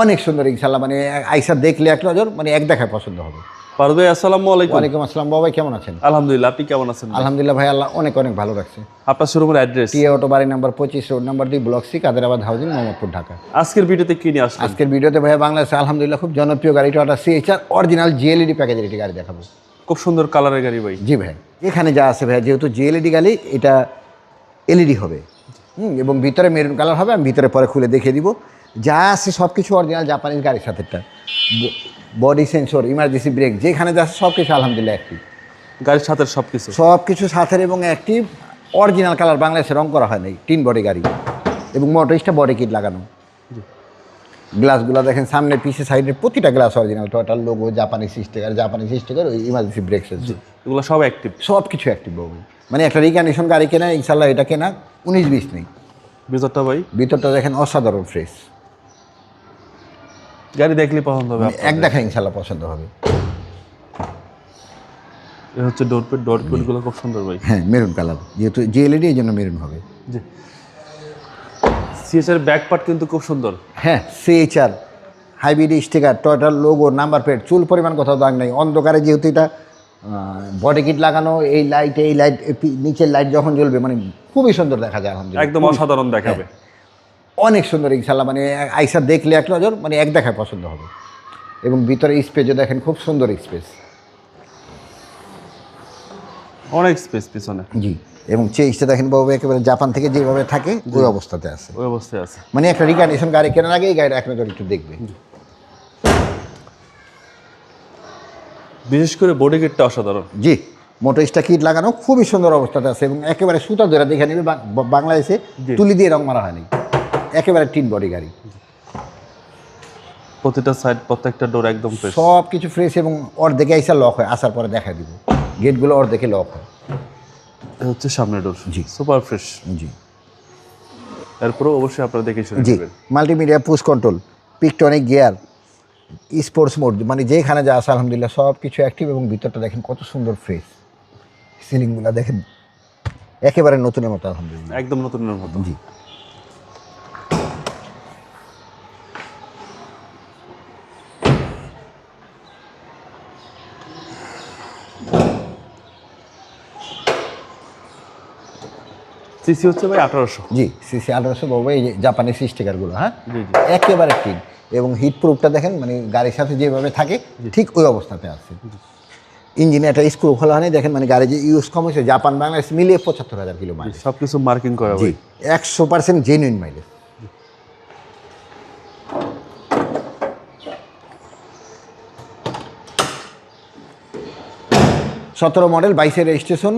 অনেক সুন্দর ইনশাল্লাহ মানে আইসা দেখলে এক নজর মানে এক দেখায় পছন্দ হবে। পারুল ভাই আসসালামু আলাইকুম। ওয়ালাইকুম আসসালাম বাবাই কেমন আছেন? আলহামদুলিল্লাহ আপনি কেমন আছেন? আলহামদুলিল্লাহ ভাই আল্লাহ অনেক অনেক ভালো রাখছে। আপনার শোরুমের অ্যাড্রেস? টিএ অটো বাড়ি নাম্বার পঁচিশ রোড নাম্বার দুই block C Kaderabad housing Mohammadpur Dhaka. আজকের ভিডিওতে কি নিয়ে আসলেন আজকের ভিডিওতে ভাই বাংলাদেশে আলহামদুলিল্লাহ খুব জনপ্রিয় গাড়ি টয়টা সিএইচআর অরিজিনাল জিএলইডি প্যাকেজের একটি গাড়ি দেখাবো। খুব সুন্দর কালারের গাড়ি ভাই। জি ভাই এখানে যা আছে ভাই যেহেতু জিএলইডি গাড়ি এটা এলইডি হবে। হুম এবং ভিতরে মেরুন কালার হবে আমি ভিতরে পরে খুলে দেখিয়ে দিব। যা আছে সব কিছু অরিজিনাল জাপানিজ গাড়ির সাথেটা বডি সেন্সর ইমার্জেন্সি ব্রেক যেখানে যা আছে সব কিছু আলহামদুলিল্লাহ অ্যাক্টিভ গাড়ির সাথে সব কিছু সব কিছু সাথের এবং অ্যাক্টিভ অরিজিনাল কালার বাংলাদেশে রং করা হয় নাই তিন বডি গাড়ি। এবং মোটরিসটা বডি কিট লাগানো। গ্লাসগুলো দেখেন সামনে পিছে সাইডের প্রতিটা গ্লাস অরিজিনাল টোটাল লোগো জাপানি সিস্টেকার জাপানি স্টিকার ওই ইমার্জেন্সি ব্রেক সেন্সর এগুলো সব অ্যাক্টিভ সব কিছু অ্যাক্টিভ বাবু মানে একটা রিকন্ডিশন গাড়ি কেনা ইনশাল্লাহ এটা কেনা উনিশ বিশ নেই ভিতরটা ভাই? ভিতরটা দেখেন অসাধারণ ফ্রেশ গাড়ি দেখলে পছন্দ হবে মানে এক দেখা ইনশাল্লাহ পছন্দ হবে। এ হচ্ছে ডোর পেট ডোর পেটগুলো খুব সুন্দর ভাই। হ্যাঁ মেরুন কালার। যেহেতু জিএলইডি এই জন্য মেরুন হবে। জি। সিএসআর ব্যাক পার্ট কিন্তু খুব সুন্দর। হ্যাঁ সিএইচআর হাইব্রিড স্টিকার টয়টার লোগো নাম্বার প্লেট চুল পরিমাণ কোথাও দাগ নেই। অন্ধকারে যেহেতু এটা বডি কিট লাগানো এই লাইট এই লাইট নিচের লাইট যখন জ্বলবে মানে খুবই সুন্দর দেখা যায় আলহামদুলিল্লাহ। একদম অসাধারণ দেখাবে। অনেক সুন্দর ইনশাল্লাহ মানে আইসা দেখলে এক নজর মানে এক দেখায় পছন্দ হবে। এবং ভিতরে স্পেসও দেখেন খুব সুন্দর স্পেস অনেক স্পেস পিছনে। জি এবং চেঞ্জটা দেখেন বাবু একেবারে জাপান থেকে যেভাবে থাকে ওই অবস্থাতে আছে। ওই অবস্থায় আছে। মানে একটা রিকন্ডিশন গাড়ি কেনার আগে এই গাড়িটা এক নজর একটু দেখবে। বিশেষ করে বডি কিটটা অসাধারণ। জি মোটরিস্টা কিট লাগানো খুবই সুন্দর অবস্থাতে আছে এবং একেবারে সুতা ধরে দেখে নেবে বা- বাংলাদেশে তুলি দিয়ে রং মারা হয়নি। একেবারে টিন বডি গাড়ি। প্রতিটা সাইড প্রত্যেকটা ডোর একদম ফ্রেশ সব কিছু ফ্রেশ এবং অর্ধেকে আইসা লক হয় আসার পরে দেখা দিব। গেটগুলো অর্ধেকে লক হয়। হচ্ছে সামনে ডোর জি। সুপার ফ্রেশ জি। এরপরেও অবশ্যই আপনারা দেখে শুনে জি। মাল্টিমিডিয়া পুশ কন্ট্রোল পিকটনিক গিয়ার স্পোর্টস মোড মানে যেখানে যা আছে আলহামদুলিল্লাহ সব কিছু অ্যাক্টিভ এবং ভিতরটা দেখেন কত সুন্দর ফ্রেশ সিলিংগুলো দেখেন একেবারে নতুনের মতো আলহামদুলিল্লাহ। একদম নতুনের মতো। জি। সিসি হচ্ছে ভাই আঠারোশো। জি সিসি আঠারোশো বাবু এই জাপানি স্টিকারগুলো হ্যাঁ? একেবারে ঠিক এবং হিট প্রুফটা দেখেন মানে গাড়ির সাথে যেভাবে থাকে ঠিক ওই অবস্থাতে আছে। ইঞ্জিনে একটা স্ক্রু খোলা হয়নি দেখেন মানে গাড়ি যে ইউজ কম হয়েছে জাপান বাংলাদেশ মিলিয়ে পঁচাত্তর হাজার কিলো মাইলেজ সব কিছু মার্কিং করা জি একশো পার্সেন্ট জেনুইন মাইলেজ সতেরো মডেল বাইশের রেজিস্ট্রেশন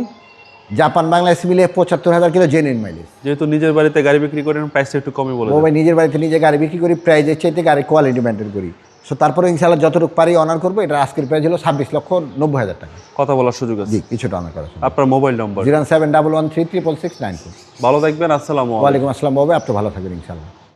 জাপান বাংলাদেশ মিলিয়ে পঁচাত্তর হাজার কিলো জেনুইন মাইলেজ যেহেতু নিজের বাড়িতে গাড়ি বিক্রি করেন প্রাইসটা একটু কমই বলে ও ভাই নিজের বাড়িতে নিজে গাড়ি বিক্রি করি প্রাইজের চাইতে গাড়ি কোয়ালিটি মেনটেন করি। সো তারপরে ইনশাল্লাহ যতটুকু পারি অনার করব এটা আজকের প্রাইস হলো ছাব্বিশ লক্ষ নব্বই হাজার টাকা। কথা বলার সুযোগ আছে। জি কিছুটা অনার করা আপনার mobile number zero seven double one three triple six nine four. ভালো থাকবেন আসসালামু আলাইকুম। ওয়ালাইকুম আসসালাম বাবু আপনি ভালো থাকবেন ইনশাল্লাহ